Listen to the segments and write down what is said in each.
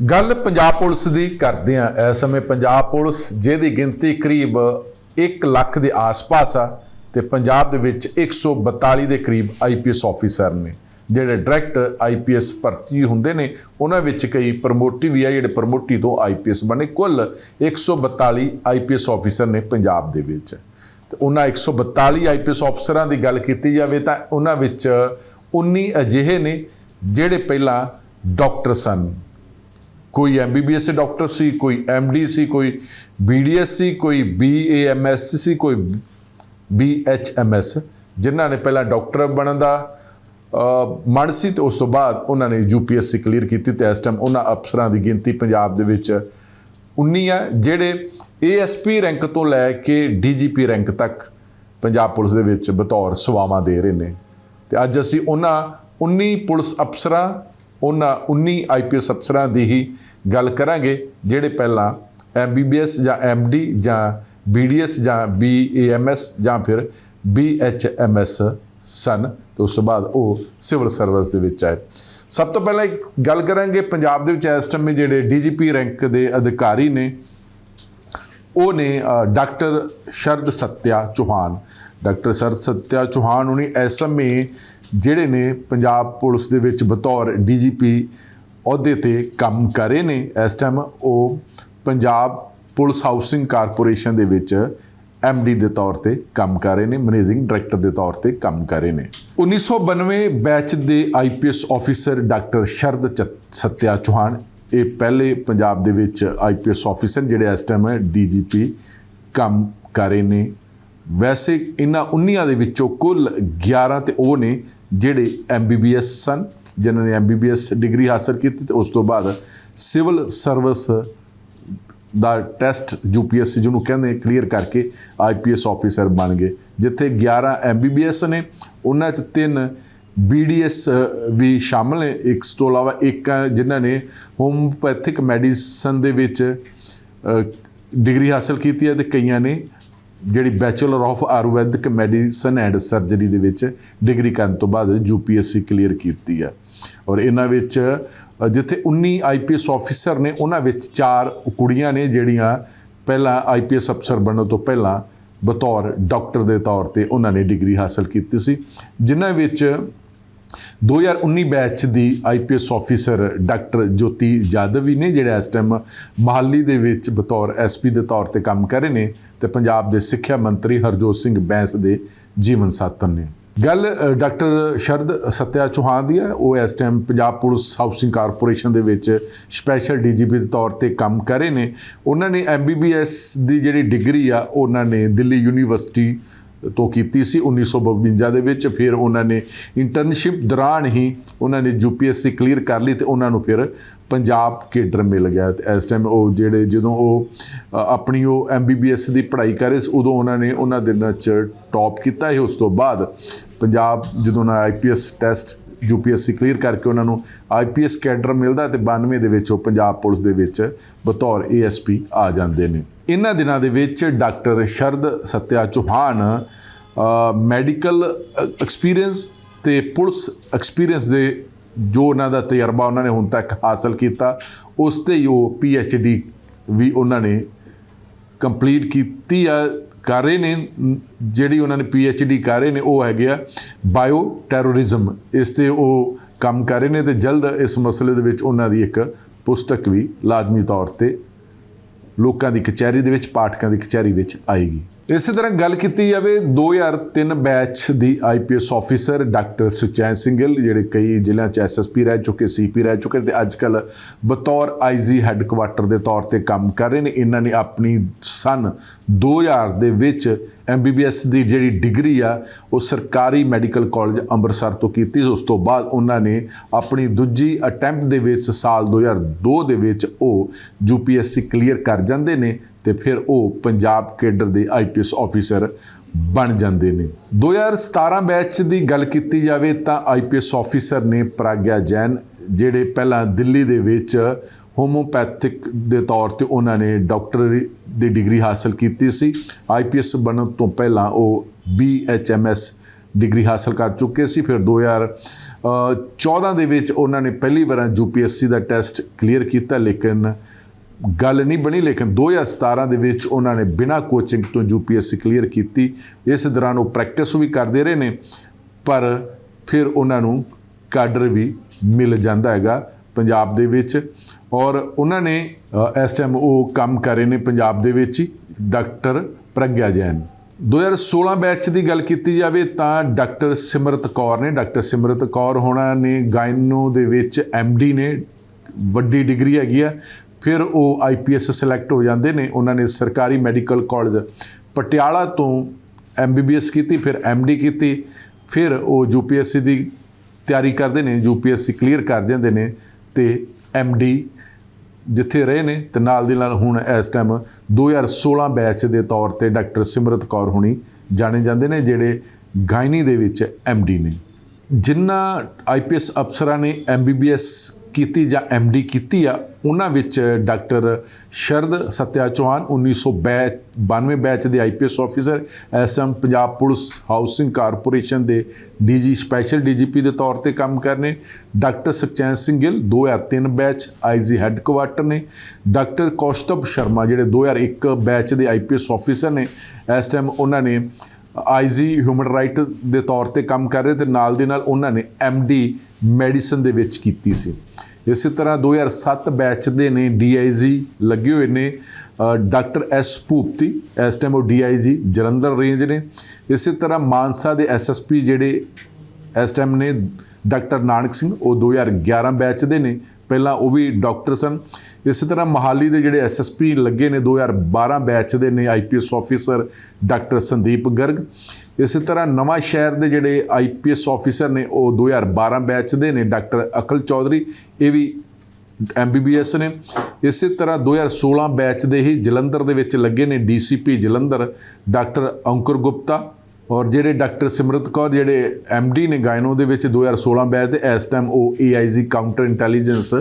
ਗੱਲ ਪੰਜਾਬ ਪੁਲਿਸ ਦੀ ਕਰਦੇ ਆ ਇਸ ਸਮੇਂ ਪੰਜਾਬ ਪੁਲਿਸ ਜਿਹਦੀ ਗਿਣਤੀ ਕਰੀਬ 1 ਲੱਖ ਦੇ ਆਸ-ਪਾਸ ਆ ਤੇ ਪੰਜਾਬ ਦੇ ਵਿੱਚ 142 ਦੇ ਕਰੀਬ ਆਈਪੀਐਸ ਆਫੀਸਰ ਨੇ, ਜਿਹੜੇ ਡਾਇਰੈਕਟ ਆਈਪੀਐਸ ਭਰਤੀ ਹੁੰਦੇ ਨੇ, ਉਹਨਾਂ ਵਿੱਚ ਕਈ ਪ੍ਰਮੋਟੀ ਵੀ ਆ, ਜਿਹੜੇ ਪ੍ਰਮੋਟੀ ਤੋਂ ਆਈਪੀਐਸ ਬਣੇ। ਕੁੱਲ 142 ਆਈਪੀਐਸ ਆਫੀਸਰ ਨੇ ਪੰਜਾਬ ਦੇ ਵਿੱਚ। ਤੇ ਉਹਨਾਂ 142 ਆਈਪੀਐਸ ਅਫਸਰਾਂ ਦੀ ਗੱਲ ਕੀਤੀ ਜਾਵੇ ਤਾਂ ਉਹਨਾਂ ਵਿੱਚ 19 ਅਜਿਹੇ ਨੇ, ਜਿਹੜੇ ਪਹਿਲਾਂ ਡਾਕਟਰ ਸਨ। ਕੋਈ ਐਮਬੀਬੀਐਸ ਦੇ ਡਾਕਟਰ ਸੀ, ਕੋਈ ਐਮਡੀ ਸੀ, ਕੋਈ ਬੀਡੀਐਸ ਸੀ, ਕੋਈ ਬੀਏਐਮਐਸ ਸੀ, ਕੋਈ ਬੀਐਚਐਮਐਸ ਜਿਨ੍ਹਾਂ ਨੇ ਪਹਿਲਾਂ ਡਾਕਟਰ ਬਣਨ ਦਾ ਮਨ ਸੀ ਤੇ ਉਸ ਤੋਂ ਬਾਅਦ ਉਹਨਾਂ ਨੇ ਯੂਪੀਐਸਸੀ ਕਲੀਅਰ ਕੀਤੀ ਤੇ ਇਸ ਟਾਈਮ ਉਹਨਾਂ ਅਫਸਰਾਂ ਦੀ ਗਿਣਤੀ ਪੰਜਾਬ ਦੇ ਵਿੱਚ 19 ਆ, ਜਿਹੜੇ ਏਐਸਪੀ ਰੈਂਕ ਤੋਂ ਲੈ ਕੇ ਡੀਜੀਪੀ ਰੈਂਕ ਤੱਕ ਪੰਜਾਬ ਪੁਲਿਸ ਦੇ ਵਿੱਚ ਬਤੌਰ ਸੇਵਾਵਾਂ ਦੇ ਰਹੇ ਨੇ। ਤੇ ਅੱਜ ਅਸੀਂ ਉਹਨਾਂ 19 ਪੁਲਿਸ ਅਫਸਰਾਂ ਉਹਨਾਂ 19 ਆਈਪੀਐਸ ਅਫਸਰਾਂ ਦੀ ਹੀ ਗੱਲ ਕਰਾਂਗੇ, ਜਿਹੜੇ ਪਹਿਲਾਂ ਐਮਬੀਬੀਐਸ ਜਾਂ ਐਮਡੀ ਜਾਂ ਬੀਡੀਐਸ ਜਾਂ ਬੀਏਐਮਐਸ ਜਾਂ ਫਿਰ ਬੀਐਚਐਮਐਸ ਸਨ ਤੇ ਉਸ ਤੋਂ ਬਾਅਦ ਉਹ ਸਿਵਲ ਸਰਵਿਸ ਦੇ ਵਿੱਚ ਆਏ। ਸਭ ਤੋਂ ਪਹਿਲਾਂ ਇੱਕ ਗੱਲ ਕਰਾਂਗੇ, ਪੰਜਾਬ ਦੇ ਵਿੱਚ ਇਸ ਟਾਈਮ ਜਿਹੜੇ ਡੀਜੀਪੀ ਰੈਂਕ ਦੇ ਅਧਿਕਾਰੀ ਨੇ, ਉਹ ਨੇ ਡਾਕਟਰ ਸ਼ਰਦ ਸਤਿਆ ਚੌਹਾਨ। ਡਾਕਟਰ ਸ਼ਰਦ ਸਤਿਆ ਚੌਹਾਨ ਉਹਨੇ ਐਸਐਮਏ ਜਿਹੜੇ ਨੇ ਪੰਜਾਬ ਪੁਲਿਸ ਦੇ ਵਿੱਚ ਬਤੌਰ ਡੀਜੀਪੀ ਅਹੁਦੇ ਤੇ ਕੰਮ ਕਰ ਰਹੇ ਨੇ, ਇਸ ਟਾਈਮ ਉਹ ਪੰਜਾਬ ਪੁਲਿਸ ਹਾਊਸਿੰਗ ਕਾਰਪੋਰੇਸ਼ਨ ਦੇ ਵਿੱਚ ਐਮਡੀ ਦੇ ਤੌਰ ਤੇ ਕੰਮ ਕਰ ਰਹੇ ਨੇ ਮੈਨੇਜਿੰਗ ਡਾਇਰੈਕਟਰ ਦੇ ਤੌਰ ਤੇ ਕੰਮ ਕਰ ਰਹੇ ਨੇ। 1992 ਬੈਚ ਦੇ ਆਈਪੀਐਸ ਆਫੀਸਰ ਡਾਕਟਰ ਸ਼ਰਦ ਚ- ਸਤਿਆ ਚੌਹਾਨ, ਇਹ ਪਹਿਲੇ ਪੰਜਾਬ ਦੇ ਵਿੱਚ ਆਈਪੀਐਸ ਆਫੀਸਰ ਜਿਹੜੇ ਇਸ ਟਾਈਮ ਡੀਜੀਪੀ ਕੰਮ ਕਰ ਰਹੇ ਨੇ। ਵੈਸੇ ਇਹਨਾਂ 19 ਦੇ ਵਿੱਚੋਂ ਕੁੱਲ 11 ਤੇ ਉਹ ਨੇ ਜਿਹੜੇ ਐਮਬੀਬੀਐਸ ਸਨ, ਜਿਨ੍ਹਾਂ ਨੇ ਐਮਬੀਬੀਐਸ ਡਿਗਰੀ ਹਾਸਲ ਕੀਤੀ ਤੇ ਉਸ ਤੋਂ ਬਾਅਦ ਸਿਵਲ ਸਰਵਿਸ ਦਾ ਟੈਸਟ ਯੂਪੀਐਸਸੀ ਜਿਹਨੂੰ ਕਹਿੰਦੇ ਕਲੀਅਰ ਕਰਕੇ ਆਈਪੀਐਸ ਆਫੀਸਰ ਬਣ ਗਏ, ਜਿੱਥੇ 11 ਐਮਬੀਬੀਐਸ ਨੇ, ਉਹਨਾਂ 'ਚ ਤਿੰਨ ਬੀਡੀਐਸ ਵੀ ਸ਼ਾਮਲ ਨੇ, ਇੱਕ ਤੋਂ ਇਲਾਵਾ ਇੱਕ ਜਿਨ੍ਹਾਂ ਨੇ ਹੋਮੋਪੈਥਿਕ ਮੈਡੀਸਨ ਦੇ ਵਿੱਚ ਡਿਗਰੀ ਹਾਸਲ ਕੀਤੀ ਹੈ ਤੇ ਕਈਆਂ ਨੇ ਜਿਹੜੀ bachelor of Ayurvedic medicine and surgery ਦੇ ਵਿੱਚ ਡਿਗਰੀ ਕਰਨ ਤੋਂ ਬਾਅਦ ਯੂਪੀਐਸਸੀ ਕਲੀਅਰ ਕੀਤੀ ਹੈ ਔਰ ਇਹਨਾਂ ਵਿੱਚ ਅ, ਜਿੱਥੇ 19 ਆਈਪੀਐਸ ਆਫੀਸਰ ਨੇ ਉਹਨਾਂ ਵਿੱਚ ਚਾਰ ਕੁੜੀਆਂ ਨੇ ਜਿਹੜੀਆਂ ਪਹਿਲਾਂ ਆਈਪੀਐਸ ਅਫਸਰ ਬਣਨ ਤੋਂ ਪਹਿਲਾਂ ਬਤੌਰ ਡਾਕਟਰ ਦੇ ਤੌਰ ਤੇ ਉਹਨਾਂ ਨੇ ਡਿਗਰੀ ਹਾਸਲ ਕੀਤੀ ਸੀ। ਜਿਨ੍ਹਾਂ ਵਿੱਚ 2019 ਬੈਚ ਦੀ IPS officer doctor Jyoti Jadhav ਵੀ ਨੇ, ਜਿਹੜੇ ਇਸ ਟਾਈਮ ਮਹਾਲੀ ਦੇ ਵਿੱਚ ਬਤੌਰ ਐਸਪੀ ਦੇ ਤੌਰ ਤੇ ਕੰਮ ਕਰ ਰਹੇ ਨੇ ਤੇ ਪੰਜਾਬ ਦੇ ਸਿੱਖਿਆ ਮੰਤਰੀ ਹਰਜੋਤ ਸਿੰਘ ਬੈਂਸ ਦੇ ਜੀਵਨ ਸਾਥਣ ਨੇ। ਗੱਲ ਡਾਕਟਰ ਸ਼ਰਦ ਸਤਿਆ ਚੌਹਾਨ ਦੀ ਹੈ। ਉਹ ਇਸ time Punjab police housing corporation ਦੇ ਵਿੱਚ ਸਪੈਸ਼ਲ ਡੀਜੀਪੀ ਦੇ ਤੌਰ ਤੇ ਕੰਮ ਕਰ ਰਹੇ ਨੇ। ਉਹਨਾਂ ਨੇ ਐਮਬੀਬੀਐਸ ਦੀ ਜਿਹੜੀ ਡਿਗਰੀ ਆ, ਉਹਨਾਂ ਨੇ ਦਿੱਲੀ ਯੂਨੀਵਰਸਿਟੀ ਤੋਂ ਕੀਤੀ ਸੀ 1952 ਦੇ ਵਿੱਚ ਫਿਰ ਉਹਨਾਂ ਨੇ ਇੰਟਰਨਸ਼ਿਪ ਦੌਰਾਨ ਹੀ ਉਹਨਾਂ ਨੇ ਯੂਪੀਐਸਸੀ ਕਲੀਅਰ ਕਰ ਲਈ ਤੇ ਉਹਨਾਂ ਨੂੰ ਫਿਰ ਪੰਜਾਬ ਕੇਡਰ ਮਿਲ ਗਿਆ। ਤੇ ਇਸ ਟਾਈਮ ਉਹ ਜਿਹੜੇ ਜਦੋਂ ਉਹ ਆਪਣੀ ਉਹ ਐਮਬੀਬੀਐਸ ਦੀ ਪੜ੍ਹਾਈ ਕਰ ਰਹੇ ਸੀ, ਉਦੋਂ ਉਹਨਾਂ ਨੇ ਉਹਨਾਂ ਦਿਨਾਂ 'ਚ ਟੌਪ ਕੀਤਾ ਸੀ। ਉਸ ਤੋਂ ਬਾਅਦ ਪੰਜਾਬ ਜਦੋਂ ਨਾ ਆਈਪੀਐਸ ਟੈਸਟ ਯੂਪੀਐਸਸੀ ਕਲੀਅਰ ਕਰਕੇ ਉਹਨਾਂ ਨੂੰ ਆਈਪੀਐਸ ਕੈਡਰ ਮਿਲਦਾ ਤੇ 92 ਦੇ ਵਿੱਚ ਉਹ ਪੰਜਾਬ ਪੁਲਿਸ ਦੇ ਵਿੱਚ ਬਤੌਰ ਏਐਸਪੀ ਆ ਜਾਂਦੇ ਨੇ। ਇਹਨਾਂ ਦਿਨਾਂ ਦੇ ਵਿੱਚ doctor Sharad Satya Chauhan medical experience ਤੇ ਪੁਲਿਸ ਐਕਸਪੀਰੀਅੰਸ ਦੇ ਜੋ ਉਹਨਾਂ ਦਾ ਤਜਰਬਾ ਉਹਨਾਂ ਨੇ ਹੁਣ ਤੱਕ ਹਾਸਲ ਕੀਤਾ, ਉਸ ਤੇ ਹੀ ਉਹ ਡੀ ਵੀ ਉਹਨਾਂ ਨੇ ਕੰਪਲੀਟ ਕੀਤੀ ਆ, ਕਰ ਰਹੇ ਨੇ, ਜਿਹੜੀ ਉਹਨਾਂ ਨੇ ਡੀ ਕਰ ਰਹੇ ਨੇ ਉਹ ਹੈਗੇ ਆ ਬਾਇਓ ਟੈਰੋਰਿਜ਼ਮ ਇਸ ਤੇ ਉਹ ਕੰਮ ਕਰ ਰਹੇ ਨੇ ਤੇ ਜਲਦ ਇਸ ਮਸਲੇ ਦੇ ਵਿੱਚ ਉਹਨਾਂ ਦੀ ਇੱਕ ਪੁਸਤਕ ਵੀ ਲਾਜ਼ਮੀ ਤੌਰ ਤੇ ਲੋਕਾਂ ਦੀ ਕਚਹਿਰੀ ਦੇ ਵਿੱਚ ਪਾਠਕਾਂ ਦੀ ਕਚਹਿਰੀ ਵਿੱਚ ਆਏਗੀ। ਇਸੇ ਤਰ੍ਹਾਂ ਗੱਲ ਕੀਤੀ ਜਾਵੇ 2003 ਬੈਚ ਦੀ IPS officer doctor Suchain Singhal ਜਿਹੜੇ ਕਈ ਜ਼ਿਲ੍ਹਿਆਂ 'ਚ ਐਸਐਸਪੀ ਰਹਿ ਚੁੱਕੇ ਸੀਪੀ ਰਹਿ ਚੁੱਕੇ ਤੇ ਅੱਜਕੱਲ ਬਤੌਰ ਆਈਜੀ ਹੈੱਡਕੁਆਟਰ ਦੇ ਤੌਰ ਤੇ ਕੰਮ ਕਰ ਰਹੇ ਨੇ। ਇਹਨਾਂ ਨੇ ਆਪਣੀ ਸਨ 2000 ਦੇ ਵਿੱਚ ਐਮਬੀਬੀਐਸ ਦੀ ਜਿਹੜੀ ਡਿਗਰੀ ਆ, ਉਹ ਸਰਕਾਰੀ ਮੈਡੀਕਲ ਕਾਲਜ ਅੰਮ੍ਰਿਤਸਰ ਤੋਂ ਕੀਤੀ ਉਸ ਤੋਂ ਬਾਅਦ ਉਹਨਾਂ ਨੇ ਆਪਣੀ ਦੂਜੀ ਅਟੈਂਪਟ ਦੇ ਵਿੱਚ ਸਾਲ 2002 ਦੇ ਵਿੱਚ ਉਹ ਯੂਪੀਐਸਸੀ ਕਲੀਅਰ ਕਰ ਜਾਂਦੇ ਨੇ। ਤੇ ਫਿਰ ਉਹ ਪੰਜਾਬ ਕੇਡਰ ਦੇ ਆਈਪੀਐਸ ਆਫੀਸਰ ਬਣ ਜਾਂਦੇ ਨੇ। 2017 ਬੈਚ ਦੀ ਗੱਲ ਕੀਤੀ ਜਾਵੇ ਤਾਂ ਆਈਪੀਐਸ ਆਫੀਸਰ ਨੇ ਪ੍ਰਾਗਿਆ ਜੈਨ, ਜਿਹੜੇ ਪਹਿਲਾਂ ਦਿੱਲੀ ਦੇ ਵਿੱਚ ਹੋਮੋਪੈਥਿਕ ਦੇ ਤੌਰ ਤੇ ਉਹਨਾਂ ਨੇ ਡਾਕਟਰ ਦੀ ਡਿਗਰੀ ਹਾਸਲ ਕੀਤੀ ਸੀ। ਆਈਪੀਐਸ ਬਣਨ ਤੋਂ ਪਹਿਲਾਂ ਉਹ ਬੀਐਚਐਮਐਸ ਡਿਗਰੀ ਹਾਸਲ ਕਰ ਚੁੱਕੇ ਸੀ। ਫਿਰ 2014 ਦੇ ਵਿੱਚ ਉਹਨਾਂ ਨੇ ਪਹਿਲੀ ਵਾਰ ਯੂਪੀਐਸਸੀ ਦਾ ਟੈਸਟ ਕਲੀਅਰ ਕੀਤਾ, ਲੇਕਿਨ ਗੱਲ ਨਹੀਂ ਬਣੀ, ਲੇਕਿਨ 2017 ਦੇ ਵਿੱਚ ਉਹਨਾਂ ਨੇ ਬਿਨਾਂ ਕੋਚਿੰਗ ਤੋਂ ਯੂਪੀਐਸਸੀ ਕਲੀਅਰ ਕੀਤੀ। ਇਸ ਦੌਰਾਨ ਉਹ ਪ੍ਰੈਕਟਿਸ ਵੀ ਕਰਦੇ ਰਹੇ ਨੇ, ਪਰ ਫਿਰ ਉਹਨਾਂ ਨੂੰ ਕਾਡਰ ਵੀ ਮਿਲ ਜਾਂਦਾ ਹੈਗਾ ਪੰਜਾਬ ਦੇ ਵਿੱਚ। ਔਰ ਉਹਨਾਂ ਨੇ ਇਸ ਟਾਈਮ ਉਹ ਕੰਮ ਕਰ ਰਹੇ ਨੇ ਪੰਜਾਬ ਦੇ ਵਿੱਚ ਹੀ ਡਾਕਟਰ ਪ੍ਰਗਿਆ ਜੈਨ। 2016 ਬੈਚ ਦੀ ਗੱਲ ਕੀਤੀ ਜਾਵੇ ਤਾਂ ਡਾਕਟਰ ਸਿਮਰਤ ਕੌਰ ਨੇ ਡਾਕਟਰ ਸਿਮਰਤ ਕੌਰ ਹੋਣਾ ਨੇ, ਗਾਇਨੋ ਦੇ ਵਿੱਚ ਡੀ ਨੇ, ਵੱਡੀ ਡਿਗਰੀ ਹੈਗੀ ਆ। ਫਿਰ ਉਹ ਆਈਪੀਐਸ ਸਿਲੈਕਟ ਹੋ ਜਾਂਦੇ ਨੇ। ਉਹਨਾਂ ਨੇ ਸਰਕਾਰੀ ਮੈਡੀਕਲ ਕਾਲਜ ਪਟਿਆਲਾ ਤੋਂ ਐਮਬੀਬੀਐਸ ਕੀਤੀ, ਫਿਰ ਐਮਡੀ ਕੀਤੀ, ਫਿਰ ਉਹ ਯੂਪੀਐਸਸੀ ਦੀ ਤਿਆਰੀ ਕਰਦੇ ਨੇ। ਯੂਪੀਐਸਸੀ ਕਲੀਅਰ ਕਰ ਜਾਂਦੇ ਨੇ ਤੇ ਐਮਡੀ ਜਿੱਥੇ ਰਹੇ ਨੇ ਤੇ ਨਾਲ ਦੀ ਨਾਲ ਹੁਣ ਇਸ ਟਾਈਮ 2016 ਬੈਚ ਦੇ ਤੌਰ ਤੇ ਡਾਕਟਰ ਸਿਮਰਤ ਕੌਰ ਹੁਣੀ ਜਾਣੇ ਜਾਂਦੇ ਨੇ, ਜਿਹੜੇ ਗਾਇਨੀ ਦੇ ਵਿੱਚ ਐਮਡੀ ਨੇ। ਜਿਨ੍ਹਾਂ ਆਈਪੀਐਸ ਅਫਸਰਾਂ ਨੇ ਐਮਬੀਬੀਐਸ ਕੀਤੀ ਜਾਂ ਐਮਡੀ ਕੀਤੀ ਆ, ਉਹਨਾਂ ਵਿੱਚ ਡਾਕਟਰ ਸ਼ਰਦ ਸਤਿਆ ਚੌਹਾਨ 1992 ਬੈਚ ਦੇ IPS officer SM Punjab police housing corporation ਦੇ ਡੀਜੀ ਸਪੈਸ਼ਲ ਡੀਜੀਪੀ ਦੇ ਤੌਰ ਤੇ ਕੰਮ ਕਰਨੇ doctor Sukhchain Singh Gill 2003 batch IG headquarter ਨੇ। ਡਾਕਟਰ ਕੌਸ਼ਤਭ ਸ਼ਰਮਾ, ਜਿਹੜੇ 2001 ਬੈਚ ਦੇ ਆਈਪੀਐਸ ਆਫੀਸਰ ਨੇ, ਇਸ ਟਾਈਮ ਉਹਨਾਂ ਨੇ ਆਈਜੀ ਹਿਊਮਨ ਰਾਈਟ ਦੇ ਤੌਰ ਤੇ ਕੰਮ ਕਰ ਰਹੇ ਤੇ ਨਾਲ ਦੇ ਨਾਲ ਉਹਨਾਂ ਨੇ ਐਮਡੀ ਮੈਡੀਸਨ ਦੇ ਵਿੱਚ ਕੀਤੀ ਸੀ। ਇਸੇ ਤਰ੍ਹਾਂ 2007 ਬੈਚ ਦੇ ਨੇ ਡੀਆਈਜੀ ਲੱਗੇ ਹੋਏ ਨੇ ਡਾਕਟਰ ਐਸ ਭੂਪਤੀ, ਇਸ ਟਾਈਮ ਉਹ ਡੀਆਈਜੀ ਜਲੰਧਰ ਰੇਂਜ ਨੇ। ਇਸੇ ਤਰ੍ਹਾਂ ਮਾਨਸਾ ਦੇ ਐਸਐਸਪੀ ਜਿਹੜੇ ਇਸ ਟਾਈਮ ਨੇ ਡਾਕਟਰ ਨਾਨਕ ਸਿੰਘ, ਉਹ 2011 ਬੈਚ ਦੇ ਨੇ। ਪਹਿਲਾਂ ਉਹ ਵੀ ਡਾਕਟਰ ਸਨ। ਇਸੇ ਤਰ੍ਹਾਂ ਮਹਾਲੀ ਦੇ ਜਿਹੜੇ ਐਸਐਸਪੀ ਲੱਗੇ ਨੇ 2012 ਬੈਚ ਦੇ ਨੇ IPS officer doctor Sandeep Garg. ਇਸੇ ਤਰ੍ਹਾਂ ਨਵਾਂ ਸ਼ਹਿਰ ਦੇ ਜਿਹੜੇ ਆਈਪੀਐਸ ਆਫੀਸਰ ਨੇ, ਉਹ 2012 ਬੈਚ ਦੇ ਨੇ, ਡਾਕਟਰ ਅਕਲ ਚੌਧਰੀ, ਇਹ ਵੀ ਐਮਬੀਬੀਐਸ ਨੇ। ਇਸੇ ਤਰ੍ਹਾਂ 2016 ਬੈਚ ਦੇ ਹੀ ਜਲੰਧਰ ਦੇ ਵਿੱਚ ਲੱਗੇ ਨੇ ਡੀਸੀਪੀ ਜਲੰਧਰ, ਡਾਕਟਰ ਅੰਕੁਰ ਗੁਪਤਾ। ਔਰ ਜਿਹੜੇ ਡਾਕਟਰ ਸਿਮਰਤ ਕੌਰ, ਜਿਹੜੇ ਐਮਡੀ ਨੇ ਗਾਇਨੋ ਦੇ ਵਿੱਚ 2016 ਬੈਚ ਦੇ ਇਸ ਟਾਈਮ ਉਹ ਏਆਈਜੀ ਕਾਊਂਟਰ ਇੰਟੈਲੀਜੈਂਸ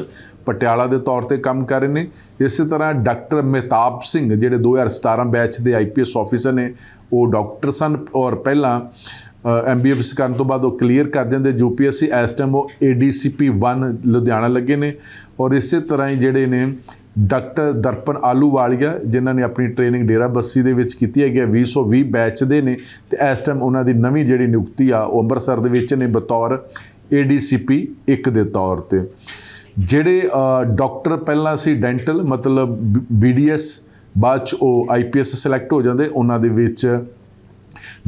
ਪਟਿਆਲਾ ਦੇ ਤੌਰ ਤੇ ਕੰਮ ਕਰ ਰਹੇ ਨੇ। ਇਸੇ ਤਰ੍ਹਾਂ ਡਾਕਟਰ ਮਹਿਤਾਬ ਸਿੰਘ, ਜਿਹੜੇ 2017 ਬੈਚ ਦੇ ਆਈਪੀਐਸ ਆਫੀਸਰ ਨੇ, ਉਹ ਡਾਕਟਰ ਸਨ ਔਰ ਪਹਿਲਾਂ ਐਮਬੀਐਸ ਕਰਨ ਤੋਂ ਬਾਅਦ ਉਹ ਕਲੀਅਰ ਕਰ ਜਾਂਦੇ ਯੂਪੀਐਸਸੀ ਇਸ ਟਾਈਮ ਉਹ ਏਡੀਸੀਪੀ 1 ਲੁਧਿਆਣਾ ਲੱਗੇ ਨੇ। ਔਰ ਇਸੇ ਤਰ੍ਹਾਂ ਹੀ ਜਿਹੜੇ ਨੇ ਡਾਕਟਰ ਦਰਪਨ ਆਲੂਵਾਲੀਆ ਜਿਨ੍ਹਾਂ ਨੇ ਆਪਣੀ ਟ੍ਰੇਨਿੰਗ ਡੇਰਾ ਬੱਸੀ ਦੇ ਵਿੱਚ ਕੀਤੀ ਹੈਗੀ ਹੈ 2020 ਬੈਚ ਦੇ ਨੇ ਤੇ ਇਸ ਟਾਈਮ ਉਹਨਾਂ ਦੀ ਨਵੀਂ ਜਿਹੜੀ ਨਿਯੁਕਤੀ ਆ ਉਹ ਅੰਮ੍ਰਿਤਸਰ ਦੇ ਵਿੱਚ ਨੇ ਬਤੌਰ ਏਡੀਸੀਪੀ 1 ਦੇ ਤੌਰ ਤੇ। ਜਿਹੜੇ ਅ, ਡਾਕਟਰ ਪਹਿਲਾਂ ਸੀ ਡੈਂਟਲ ਮਤਲਬ ਬੀਡੀਐਸ ਬਾਅਦ ਚ ਉਹ ਆਈਪੀਐਸ ਸਿਲੈਕਟ ਹੋ ਜਾਂਦੇ ਉਹਨਾਂ ਦੇ ਵਿੱਚ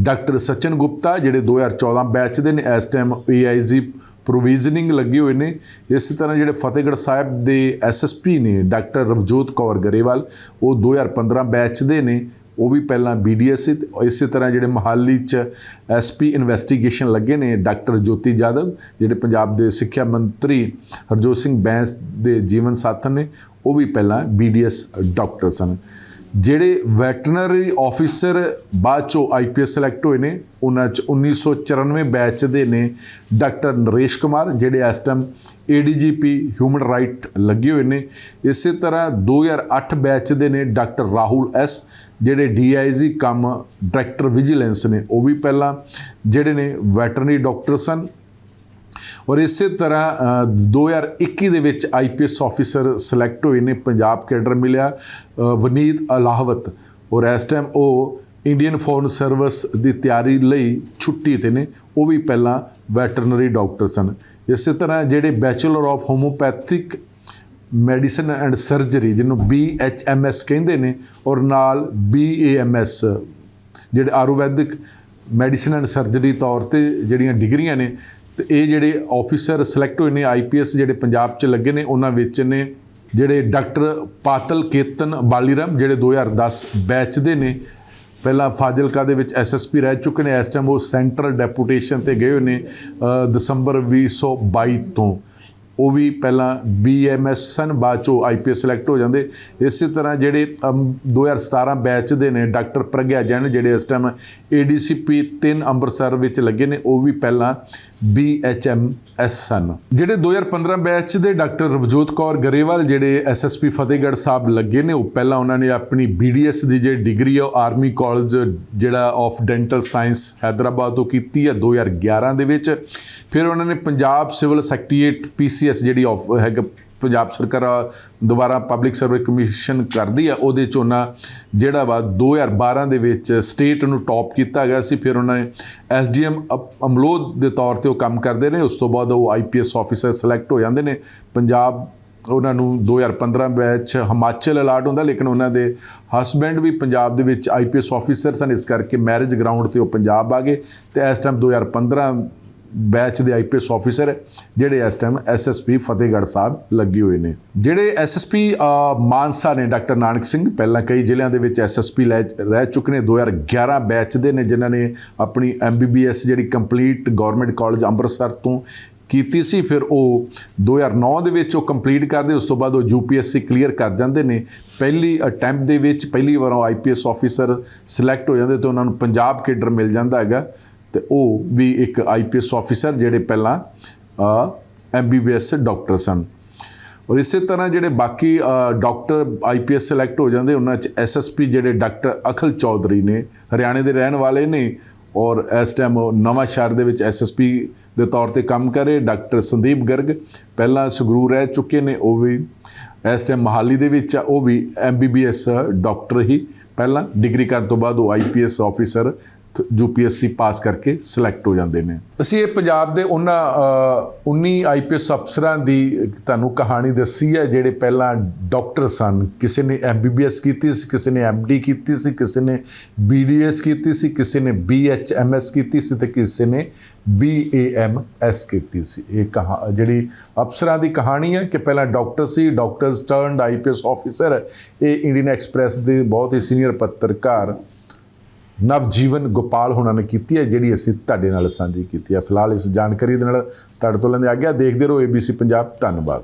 ਡਾਕਟਰ ਸਚਨ ਗੁਪਤਾ ਜਿਹੜੇ 2014 ਬੈਚ ਦੇ ਨੇ ਇਸ ਟਾਈਮ ਏਆਈਜੀ ਪ੍ਰੋਵੀਜ਼ਨਿੰਗ ਲੱਗੇ ਹੋਏ ਨੇ। ਇਸੇ ਤਰ੍ਹਾਂ ਜਿਹੜੇ ਫਤਿਹਗੜ੍ਹ ਸਾਹਿਬ ਦੇ ਐਸਐਸਪੀ ਨੇ, ਡਾਕਟਰ ਰਵਜੋਤ ਕੌਰ ਗਰੇਵਾਲ, ਉਹ 2015 ਬੈਚ ਦੇ ਨੇ। ਉਹ ਵੀ ਪਹਿਲਾਂ ਬੀਡੀਐਸ ਸੀ ਤੇ ਇਸੇ ਤਰ੍ਹਾਂ ਜਿਹੜੇ ਮਹਾਲੀ ਚ ਐਸਪੀ ਇਨਵੈਸਟੀਗੇਸ਼ਨ ਲੱਗੇ ਨੇ, ਡਾਕਟਰ ਜੋਤੀ ਜਾਦਵ, ਜਿਹੜੇ ਪੰਜਾਬ ਦੇ ਸਿੱਖਿਆ ਮੰਤਰੀ ਹਰਜੋਤ ਸਿੰਘ ਬੈਂਸ ਦੇ ਜੀਵਨ ਸਾਥਣ ਨੇ, ਉਹ ਵੀ ਪਹਿਲਾਂ ਬੀਡੀਐਸ ਡਾਕਟਰ ਸਨ ਜਿਹੜੇ ਵੈਟਰਨਰੀ ਆਫੀਸਰ ਬਾਅਦ ਚੋਂ ਆਈਪੀਐਸ ਸਿਲੈਕਟ ਹੋਏ ਨੇ, ਉਹਨਾਂ ਚ 1994 ਬੈਚ ਦੇ ਨੇ ਡਾਕਟਰ ਨਰੇਸ਼ ਕੁਮਾਰ, ਜਿਹੜੇ ਇਸ ਟਾਈਮ ਏਡੀਜੀਪੀ ਹਿਊਮਨ ਰਾਈਟ ਲੱਗੇ ਹੋਏ ਨੇ। ਇਸੇ ਤਰ੍ਹਾਂ 2008 ਬੈਚ ਦੇ ਨੇ ਡਾਕਟਰ ਰਾਹੁਲ ਐਸ, ਜਿਹੜੇ ਡੀਆਈਜੀ ਕੰਮ ਡਾਇਰੈਕਟਰ ਵਿਜੀਲੈਂਸ ਨੇ। ਉਹ ਵੀ ਪਹਿਲਾਂ ਜਿਹੜੇ ਨੇ ਵੈਟਰਨਰੀ ਡਾਕਟਰ ਸਨ। ਔਰ ਇਸੇ ਤਰ੍ਹਾਂ ਅ, 2021 ਦੇ ਵਿੱਚ ਆਈਪੀਐਸ ਆਫੀਸਰ ਸਿਲੈਕਟ ਹੋਏ ਨੇ ਪੰਜਾਬ ਕੈਡਰ ਮਿਲਿਆ ਵਨੀਤ ਅਲਾਹਵਤ। ਔਰ ਇਸ ਟਾਈਮ ਉਹ ਇੰਡੀਅਨ ਫੋਰਨ ਸਰਵਿਸ ਦੀ ਤਿਆਰੀ ਲਈ ਛੁੱਟੀ ਤੇ ਨੇ ਉਹ ਵੀ ਪਹਿਲਾਂ ਵੈਟਰਨਰੀ ਡਾਕਟਰ ਸਨ। ਇਸੇ ਤਰ੍ਹਾਂ ਜਿਹੜੇ bachelor of homoeopathic medicine and surgery ਜਿਹਨੂੰ BHMS ਕਹਿੰਦੇ ਨੇ ਔਰ ਨਾਲ BAMS ਜਿਹੜੇ ਆਯੁਰਵੈਦਿਕ ਮੈਡੀਸਨ ਐਂਡ ਸਰਜਰੀ ਤੌਰ ਤੇ ਜਿਹੜੀਆਂ ਡਿਗਰੀਆਂ ਨੇ ਤੇ ਇਹ ਜਿਹੜੇ ਆਫੀਸਰ ਸਿਲੈਕਟ ਹੋਏ ਨੇ ਆਈਪੀਐਸ ਜਿਹੜੇ ਪੰਜਾਬ 'ਚ ਲੱਗੇ ਨੇ ਉਹਨਾਂ ਵਿੱਚ ਨੇ ਜਿਹੜੇ ਡਾਕਟਰ ਪਾਤਲ ਕੇਤਨ ਬਾਲੀਰਾਮ ਜਿਹੜੇ 2010 ਬੈਚ ਦੇ ਨੇ। ਪਹਿਲਾਂ ਫਾਜ਼ਿਲਕਾ ਦੇ ਵਿੱਚ ਐਸਐਸਪੀ ਰਹਿ ਚੁੱਕੇ ਨੇ ਇਸ ਟਾਈਮ ਉਹ ਸੈਂਟਰਲ ਡੈਪੂਟੇਸ਼ਨ ਤੇ ਗਏ ਹੋਏ ਨੇ ਅ, ਦਸੰਬਰ 2022 ਤੋਂ। ਉਹ ਵੀ ਪਹਿਲਾਂ ਬੀਐਮਐਸ ਸਨ ਬਾਅਦ ਚੋਂ ਆਈਪੀਐਸ ਸਿਲੈਕਟ ਹੋ ਜਾਂਦੇ। ਇਸੇ ਤਰ੍ਹਾਂ ਜਿਹੜੇ ਅਮ, 2017 ਬੈਚ ਦੇ ਨੇ ਡਾਕਟਰ ਪ੍ਰਗਿਆ ਜੈਨ ਜਿਹੜੇ ਇਸ ਟਾਈਮ ਏਡੀਸੀਪੀ 3 ਅੰਮ੍ਰਿਤਸਰ ਵਿੱਚ ਲੱਗੇ ਨੇ ਉਹ ਵੀ ਪਹਿਲਾਂ ਬੀਐਚਐਮ ਐਸ ਸਨ। ਜਿਹੜੇ 2015 ਬੈਚ ਦੇ ਡਾਕਟਰ ਰਵਜੋਤ ਕੌਰ ਗਰੇਵਾਲ, ਜਿਹੜੇ ਐਸਐਸਪੀ ਫਤਿਹਗੜ੍ਹ ਸਾਹਿਬ ਲੱਗੇ ਨੇ, ਉਹ ਪਹਿਲਾਂ ਉਹਨਾਂ ਨੇ ਆਪਣੀ ਬੀਡੀਐਸ ਦੀ ਜਿਹੜੀ ਡਿਗਰੀ ਆ, ਉਹ ਆਰਮੀ ਕਾਲਜ ਜਿਹੜਾ ਆਫ ਡੈਂਟਲ ਸਾਇੰਸ ਹੈਦਰਾਬਾਦ ਤੋਂ ਕੀਤੀ ਹੈ 2011 ਦੇ ਵਿੱਚ। ਫਿਰ ਉਹਨਾਂ ਨੇ ਪੰਜਾਬ ਸਿਵਲ ਸੈਕਟਰੀਏਟ ਪੀਸੀਐਸ ਜਿਹੜੀ ਆਫ ਹੈਗਾ ਪੰਜਾਬ ਸਰਕਾਰ ਦੁਬਾਰਾ ਪਬਲਿਕ ਸਰਵਿਸ ਕਮਿਸ਼ਨ ਕਰਦੀ ਆ, ਉਹਦੇ ਚ ਉਹਨਾਂ ਜਿਹੜਾ ਵਾ 2012 ਦੇ ਵਿੱਚ ਸਟੇਟ ਨੂੰ ਟੌਪ ਕੀਤਾ ਗਿਆ ਸੀ, ਫਿਰ ਉਹਨਾਂ ਨੇ ਐਸਡੀਐਮ ਅਮਲੋਦ ਦੇ ਤੌਰ ਤੇ ਉਹ ਕੰਮ ਕਰਦੇ ਨੇ ਉਸ ਤੋਂ ਬਾਅਦ ਉਹ ਆਈਪੀਐਸ ਆਫੀਸਰ ਸਿਲੈਕਟ ਹੋ ਜਾਂਦੇ ਨੇ। ਪੰਜਾਬ ਉਹਨਾਂ ਨੂੰ 2015 ਵਿੱਚ ਹਿਮਾਚਲ ਅਲਾਟ ਹੁੰਦਾ, ਲੇਕਿਨ ਉਹਨਾਂ ਦੇ ਹਸਬੈਂਡ ਵੀ ਪੰਜਾਬ ਦੇ ਵਿੱਚ ਆਈਪੀਐਸ ਆਫੀਸਰ ਸਨ ਇਸ ਕਰਕੇ ਮੈਰਿਜ ਗਰਾਊਂਡ ਤੇ ਉਹ ਪੰਜਾਬ ਆ ਗਏ। ਤੇ ਇਸ ਟਾਈਮ 2015 ਬੈਚ ਦੇ ਆਈਪੀਐਸ ਆਫੀਸਰ ਜਿਹੜੇ ਇਸ ਟਾਈਮ ਐਸਐਸਪੀ ਫਤਿਹਗੜ੍ਹ ਸਾਹਿਬ ਲੱਗੇ ਹੋਏ ਨੇ। ਜਿਹੜੇ ਐਸਐਸਪੀ ਮਾਨਸਾ ਨੇ, ਡਾਕਟਰ ਨਾਨਕ ਸਿੰਘ, ਪਹਿਲਾਂ ਕਈ ਜ਼ਿਲ੍ਹਿਆਂ ਦੇ ਵਿੱਚ ਐਸਐਸਪੀ ਰਹਿ ਚੁੱਕੇ ਨੇ 2011 ਬੈਚ ਦੇ ਨੇ, ਜਿਨ੍ਹਾਂ ਨੇ ਆਪਣੀ ਐਮਬੀਬੀਐਸ ਜਿਹੜੀ ਕੰਪਲੀਟ ਗਵਰਨਮੈਂਟ ਕਾਲਜ ਅੰਮ੍ਰਿਤਸਰ ਤੋਂ ਕੀਤੀ ਸੀ, ਫਿਰ ਉਹ 2009 ਦੇ ਵਿੱਚ ਉਹ ਕੰਪਲੀਟ ਕਰਦੇ, ਉਸ ਤੋਂ ਬਾਅਦ ਉਹ ਯੂਪੀਐਸਸੀ ਕਲੀਅਰ ਕਰ ਜਾਂਦੇ ਨੇ। ਪਹਿਲੀ ਅਟੈਂਪਟ ਦੇ ਵਿੱਚ, ਪਹਿਲੀ ਵਾਰ ਉਹ ਆਈਪੀਐਸ ਆਫੀਸਰ ਸਿਲੈਕਟ ਹੋ ਜਾਂਦੇ, ਤੇ ਉਹਨਾਂ ਨੂੰ ਪੰਜਾਬ ਕੇਡਰ ਮਿਲ ਜਾਂਦਾ ਹੈਗਾ। ਤੇ ਉਹ ਵੀ ਇੱਕ ਆਈਪੀਐਸ ਆਫੀਸਰ ਜਿਹੜੇ ਪਹਿਲਾਂ ਐਮਬੀਬੀਐਸ ਡਾਕਟਰ ਸਨ ਔਰ ਇਸੇ ਤਰ੍ਹਾਂ ਜਿਹੜੇ ਬਾਕੀ ਅ, ਡਾਕਟਰ ਆਈਪੀਐਸ ਸਿਲੈਕਟ ਹੋ ਜਾਂਦੇ ਉਹਨਾਂ ਚ ਐਸਐਸਪੀ ਜਿਹੜੇ ਡਾਕਟਰ ਅਖਲ ਚੌਧਰੀ ਨੇ ਹਰਿਆਣੇ ਦੇ ਰਹਿਣ ਵਾਲੇ ਨੇ ਔਰ ਇਸ ਟਾਈਮ ਉਹ ਨਵਾਂ ਸ਼ਹਿਰ ਦੇ ਵਿੱਚ ਐਸਐਸਪੀ ਦੇ ਤੌਰ ਤੇ ਕੰਮ ਕਰੇ ਡਾਕਟਰ ਸੰਦੀਪ ਗਰਗ ਪਹਿਲਾਂ ਸੰਗਰੂਰ ਰਹਿ ਚੁੱਕੇ ਨੇ ਉਹ ਵੀ। ਇਸ ਟਾਈਮ ਮਹਾਲੀ ਦੇ ਵਿੱਚ ਆ, ਉਹ ਵੀ ਐਮਬੀਬੀਐਸ ਡਾਕਟਰ ਹੀ ਪਹਿਲਾਂ ਡਿਗਰੀ ਕਰਨ ਤੋਂ ਬਾਅਦ ਉਹ ਆਈਪੀਐਸ ਆਫੀਸਰ ਯੂਪੀਐਸਸੀ ਪਾਸ ਕਰਕੇ ਸਿਲੈਕਟ ਹੋ ਜਾਂਦੇ ਨੇ। ਅਸੀਂ ਇਹ ਪੰਜਾਬ ਦੇ ਉਹਨਾਂ ਅ, 19 ਆਈਪੀਐਸ ਅਫਸਰਾਂ ਦੀ ਤੁਹਾਨੂੰ ਕਹਾਣੀ ਦੱਸੀ ਹੈ ਜਿਹੜੇ ਪਹਿਲਾਂ ਡਾਕਟਰ ਸਨ। ਕਿਸੇ ਨੇ ਐਮਬੀਬੀਐਸ ਕੀਤੀ ਸੀ ਕਿਸੇ ਨੇ ਐਮਡੀ ਕੀਤੀ ਸੀ ਕਿਸੇ ਨੇ ਬੀਡੀਐਸ ਕੀਤੀ ਸੀ ਕਿਸੇ ਨੇ ਬੀਐਚਐਮਐਸ ਕੀਤੀ ਸੀ ਤੇ ਕਿਸੇ ਨੇ ਬੀਏਐਮਐਸ ਕੀਤੀ ਸੀ। ਇਹ ਕਹਾ ਜਿਹੜੀ ਅਫਸਰਾਂ ਦੀ ਕਹਾਣੀ ਹੈ ਕਿ ਪਹਿਲਾਂ ਡਾਕਟਰ ਸੀ ਡਾਕਟਰਸ ਟਰਨਡ ਆਈਪੀਐਸ ਆਫੀਸਰ ਇਹ ਇੰਡੀਅਨ ਐਕਸਪ੍ਰੈਸ ਦੇ ਬਹੁਤ ਹੀ ਸੀਨੀਅਰ ਪੱਤਰਕਾਰ ਨਵਜੀਵਨ ਗੋਪਾਲ ਹੋਣਾ ਨੇ ਕੀਤੀ ਹੈ, ਜਿਹੜੀ ਅਸੀਂ ਤੁਹਾਡੇ ਨਾਲ ਸਾਂਝੀ ਕੀਤੀ ਹੈ। ਫਿਲਹਾਲ ਇਸ ਜਾਣਕਾਰੀ ਦੇ ਨਾਲ ਤੁਹਾਡੇ ਤੋਂ ਲੈਂਦੇ ਆ ਗਿਆ। ਦੇਖਦੇ ਰਹੋ ABC ਪੰਜਾਬ ਧੰਨਵਾਦ।